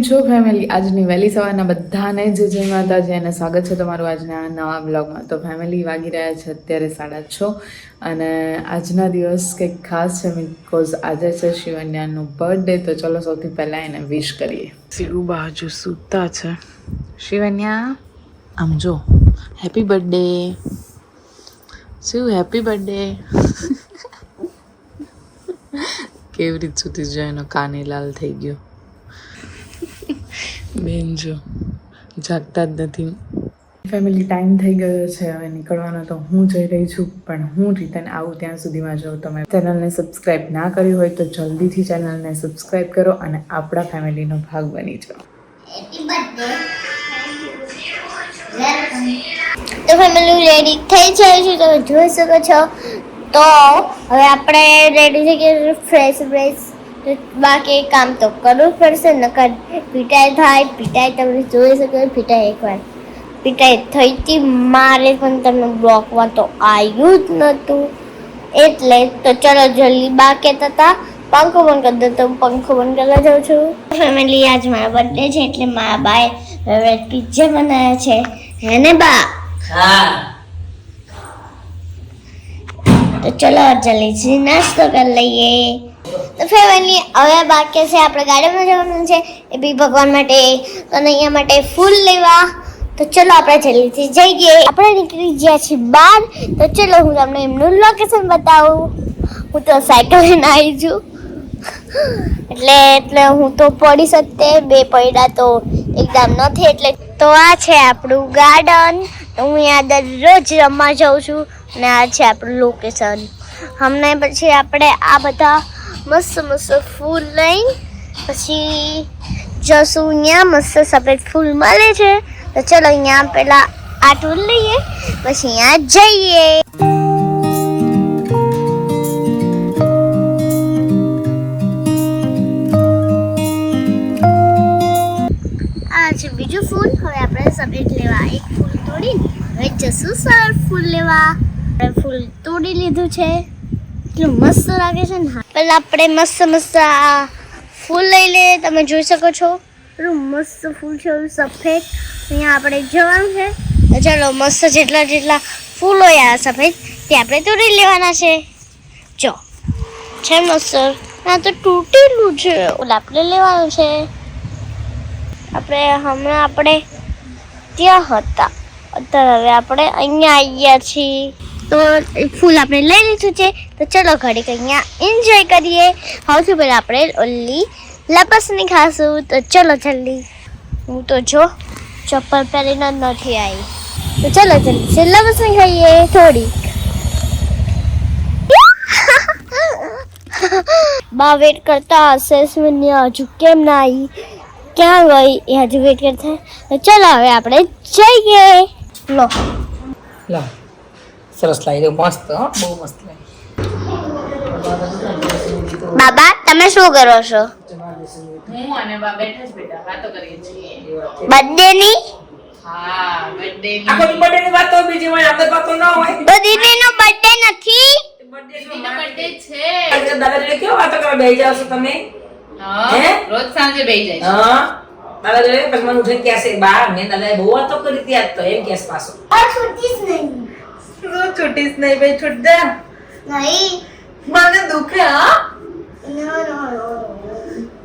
છો ફેમિલી આજની વહેલી સવારના બધાને જ જય માતાજી અને સ્વાગત છે તમારું આજના નવા બ્લોગમાં તો ફેમિલી વાગી રહ્યા છે અત્યારે સાડા છ અને આજના દિવસ કંઈક ખાસ છે બિકોઝ આજે છે શિવન્યાનું બર્થડે તો ચલો સૌથી પહેલાં એને વિશ કરીએ. શિવ બાજુ સૂતા છે. શિવન્યા આમ જો happy birthday Shiv happy birthday કેવી રીત સુધી જો એનો કાને લાલ થઈ ગયો. બેન જો જાગતા જ નથી. ફેમિલી ટાઈમ થઈ ગયો છે હવે નીકળવાનો તો હું જઈ રહી છું પણ હું રિટર્ન આવું ત્યાં સુધીમાં જો તમે ચેનલને સબસ્ક્રાઈબ ના કરી હોય તો જલ્દીથી ચેનલને સબસ્ક્રાઈબ કરો અને આપણા ફેમિલીનો ભાગ બની જાઓ. તો ફેમિલી રેડી થઈ જાય છે તમે જોઈ શકો છો. તો હવે આપણે રેડી થઈ ગયા ફ્રેશ ફ્રેશ બાકી કામ તો કરવું પડશે નકર પીટાઈ થાય પીટાઈ તમે જોઈ શકો પીટાઈ એકવાર. પીટાઈ થઈ હતી મારે પણ તમે બ્લોકમાં તો આવ્યું જ નહોતું એટલે તો ચલો જલ્દી બા કહેતા હતા પંખો બંધ કરી દો તો પંખો બંધ કરવા જાઉં છું. ફેમિલી આજ મારા બર્થડે છે એટલે મારા બાએ ફેવરેટ પિઝા બનાવ્યા છે. હે ને બા? તો ચલો જલ્દી નાસ્તો કરી લઈએ. તો ફેમિલી હવે બાકી છે, આપણે ગાડીમાં જવાનું છે. એ બી ભગવાન માટે. કનૈયા માટે ફૂલ લેવા. તો ચલો આપણે જલ્દીથી જઈએ. આપણે નીકળી ગયા છીએ બહાર. તો ચલો હું તમને એમનું લોકેશન બતાવું. હું તો સાયકલ લઈને આવી છું. એટલે એટલે હું તો પડી શકતે. બે પડ્યા તો એકદમ નથી. એટલે તો આ છે આપણું ગાર્ડન હું અહીંયા દરરોજ રમવા જાઉં છું. અને આ છે આપણું લોકેશન હમણાં પછી આપણે આ બધા મસ્ત મસ્ત ફૂલ લઈ, પછી જશું અહીંયા મસ્ત સફેદ ફૂલ મળે છે. તો ચલો અહીંયા પેલા આ ટૂલ લઈએ, પછી અહીંયા જઈએ. આ છે બીજું ફૂલ. હવે આપણે સફેદ લેવા એક ફૂલ તોડીને, હવે જશું સર ફૂલ લેવા. ફૂલ તોડી લીધું છે. એટલું મસ્ત લાગે છે ને પહેલાં આપણે મસ્ત મસ્ત આ ફૂલ લઈ લઈએ તમે જોઈ શકો છો. એટલું મસ્ત ફૂલ છે એવું સફેદ. અહીંયા આપણે જવાનું છે. ચાલો મસ્ત જેટલા જેટલા ફૂલ હોય આ સફેદ તે આપણે તોડી લેવાના છે. જો. છે મસ્ત. હા તો તૂટેલું છે. ઓલા આપણે લેવાનું છે. આપણે હમણાં આપણે ત્યાં હતા. અત્યારે હવે આપણે અહીંયા આવ્યા છીએ. તો એક ફૂલ આપણે લઈ લીધું છે. તો ચલો ઘડીક અહીંયા એન્જોય કરીએ. સૌથી પહેલાં આપણે ઓલી લપસની ખાશું. તો ચલો જલ્દી. હું તો જો ચપ્પલ પહેરીને જ નથી આવી. તો ચલો જલ્દી. છે, લપસની ખાઈએ થોડી બા વેટ કરતા હશે સુનિયા હજુ કેમ ના આવી ક્યાં ગઈ? એ હજુ વેટ કરતા તો ચલો હવે આપણે જઈએ. લો. લા. સરસ લાગી રહ્યું મસ્ત બહુ મસ્ત લાગી. બાબા તમે શું કરો છો? હું અને બા બેઠા જ બેટા વાતો કરીએ છીએ. બર્થડે ની હા ના હોય. તો કેવો વાતો કરવા બેહી જાવ તમે? હે રોજ સાંજે બેહી જાય હા. મેં બહુ વાતો કરી ત્યાં આજ તો એમ કહેશ પાછો. આ જ નહીં. તું છૂટીશ નહીં ભાઈ છૂટ દે. નહીં. મને દુખે હા.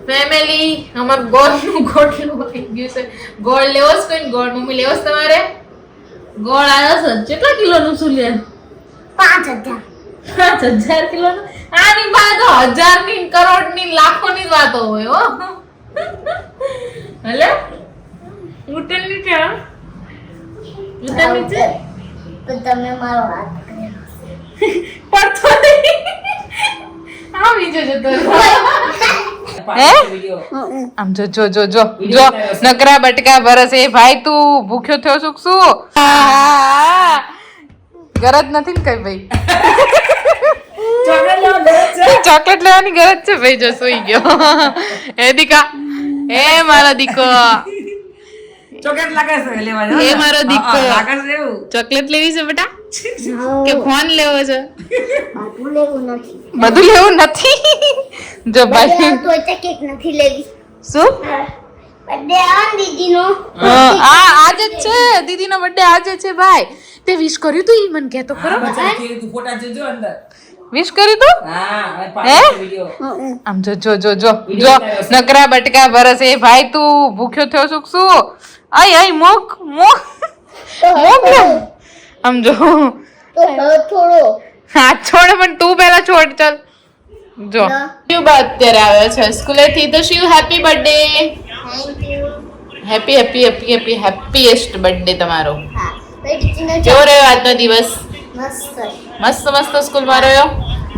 ફેમિલી અમાર ગોળનું ગોટલું આવી ગયું છે. ગોળ લેવો છે કોઈ ગોળ મમ્મી લેવો છે તમારે? ગોળ આવ્યો છે. કેટલા કિલોનું શું લે? પાંચ હજાર. પાંચ હજાર કિલો આની પાસે તો હજારની કરોડની લાખો ની વાતો હોય હો. હલે? ઉતરની છે ઉતરની છે? નીચે તમે મારો હાથ પડતો આવી જજો તો પાછો આમ જો જો જો જો જો. નકરા બટકા ભરસ એ ભાઈ તું ભૂખ્યો થયો છું કે શું? ગરજ નથી ને કઈ ભાઈ? ચોકલેટ લેવાની ગરજ છે? ભાઈ જો સુઈ ગયો. એ દીકા. એ મારો દીકો. ચોકલેટ લાગે છે લેવા એ મારો દીકરો. લાગે છે એવું. ચોકલેટ લેવી છે બેટા? કે ફોન લેવો છે? બધું લેવું નથી. બધું લેવું નથી? જો ભાઈ. તો કેક નથી લેવી. શું? બર્થડે આ દીદીનો. આ આજે જ છે. દીદીનો બર્થડે આજે છે ભાઈ. તે વિશ કર્યું તું ઈ? મને કહેતો ખરો. તું ફોટા જોજો અંદર. વિશ કર્યું તું? હે? આમ જો જો જો જો. જો નકરા બટકા ભરસ. એ ભાઈ તું ભૂખ્યો થયો છું શું? આય આય મોક મોક. મોક ને. આમ જો. થોડો. હાથ છોડ પણ તું પહેલા છોડ ચાલ. જો. શિવ અત્યારે આવ્યો છે સ્કૂલેથી તો Shiv happy birthday happy happy happy happy happiest birthday તમારો. કેવો રહ્યો આજનો દિવસ. મસ્ત. મસ્ત સ્કૂલ સ્કૂલમાં રહ્યો.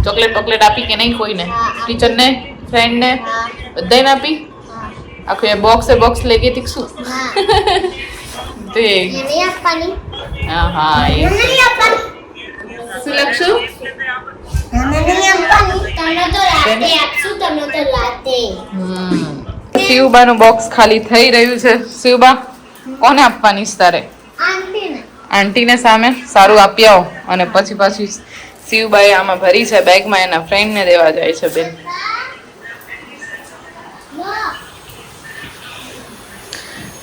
ચોકલેટ ચોકલેટ આપી કે નહીં કોઈને. ટીચરને ફ્રેન્ડને? બધાને આપી? આખું એ બોક્સે બોક્સ લઈ ગઈ હતી શું? તે. એ હા હા એ. શું લખશું? શિવબાનું બોક્સ ખાલી થઈ રહ્યું છે. શિવબા કોને આપવાની છે તારે? આંટીને. સામે સારું આપી આવો. અને પછી પાછી શિવબાએ આમાં ભરી છે. બેગમાં એના ફ્રેન્ડને દેવા જાય છે બેન.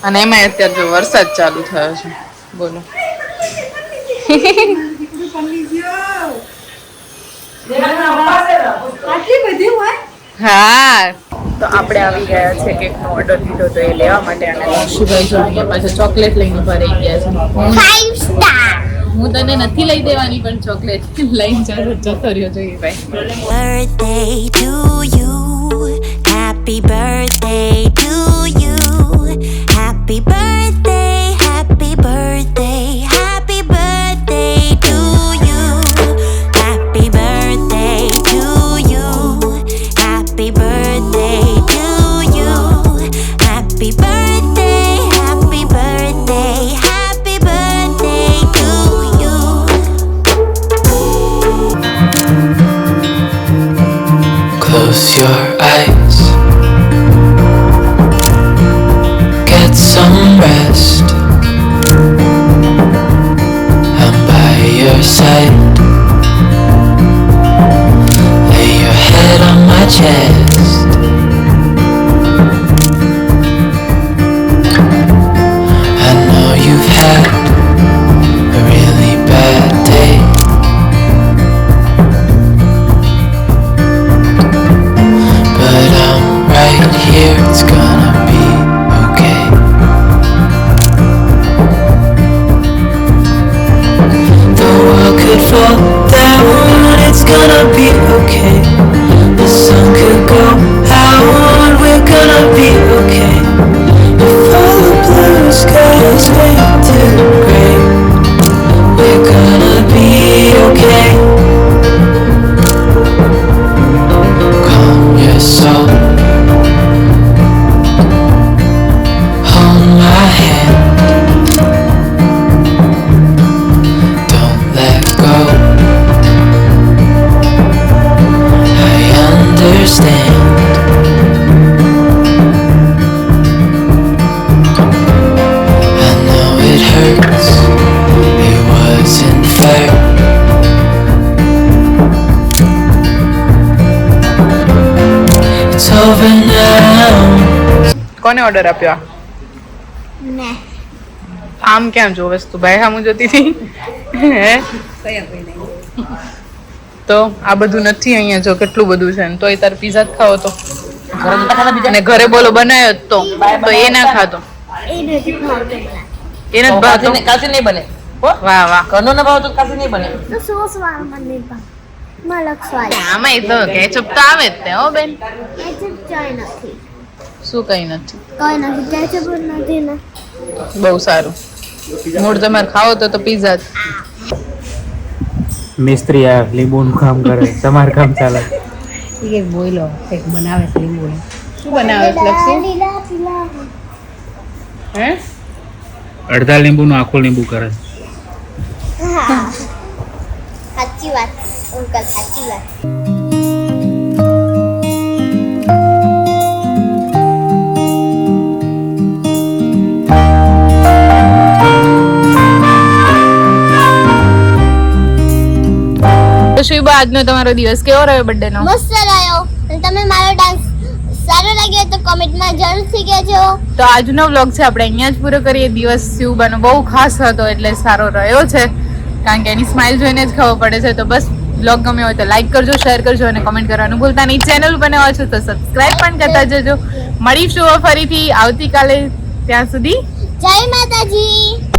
અને એમાં અત્યારે જો વરસાદ ચાલુ થયો છે. બોલો. હા. તો આપણે આવી ગયા છે કેકનો ઓર્ડર દીધો તો એ લેવા માટે અને શિવાય જો અહીંયા પાછા ચોકલેટ લઈને ઊભા રહી ગયા છે. હું ફાઈવ સ્ટાર હું તને નથી લઈ દેવાની પણ ચોકલેટ લઈને જરૂર જતો રહ્યો જોઈએ ભાઈ. Birthday to you happy birthday to કોને ઓર્ડર આપ્યો આ? આમ કેમ જો વસ્તુ? ભાઈ સામું જોતી હતી. હે? તો આ બધું નથી અહીંયા જો કેટલું બધું છે ને. તોય તારે પીઝા જ ખાવો તો. અને ઘરે બોલો બનાવ્યો તો. તો એ ના ખાતો. એ નથી ભાવતો. એ કાસી નહીં બને. વાહ વાહ. ઘરનો ના ભાવ તો કાસી નહીં બને. તો સોસ વાળો મને નહીં ભાવ. મલક સ્વાદ આમાંય તો કેચઅપ તો આવે જ તે હો બેન. કેચઅપ ચાય નથી. શું કઈ નથી. કઈ નથી કેચઅપ નથી ને બહુ સારું. મૂળ તમારે ખાવો તો તો પીઝા જ. મિસ્ત્રી આ લીંબુનું કામ કરે તમારે કામ ચાલે. શું બનાવે છે લક્ષુ લીલા પીલા. હે? અડધા લીંબુનું આખું લીંબુ કરે. હા. સાચી વાત અંકલ સાચી વાત. શિવબા આજનો તમારો દિવસ કેવો રહ્યો બર્થડે નો? મસ્ત રહ્યો. અને તમે મારો ડાન્સ સારો લાગ્યો તો કોમેન્ટમાં જરૂરથી કહેજો. તો આજનો વ્લોગ છે આપણે અહીંયા જ પૂરો કરીએ. દિવસ શિવબાનો બહુ ખાસ હતો એટલે સારો રહ્યો છે. કારણ કે એની સ્માઇલ જોઈને જ ખબર પડે છે. તો બસ બ્લોગ ગમ્યો હોય તો લાઈક કરજો શેર કરજો અને કમેન્ટ કરવાનું ભૂલતા નહીં. ચેનલ બનાવવા છો તો સબસ્ક્રાઇબ પણ કરતા જજો. મળીશું ફરીથી આવતીકાલે ત્યાં સુધી. જય માતાજી.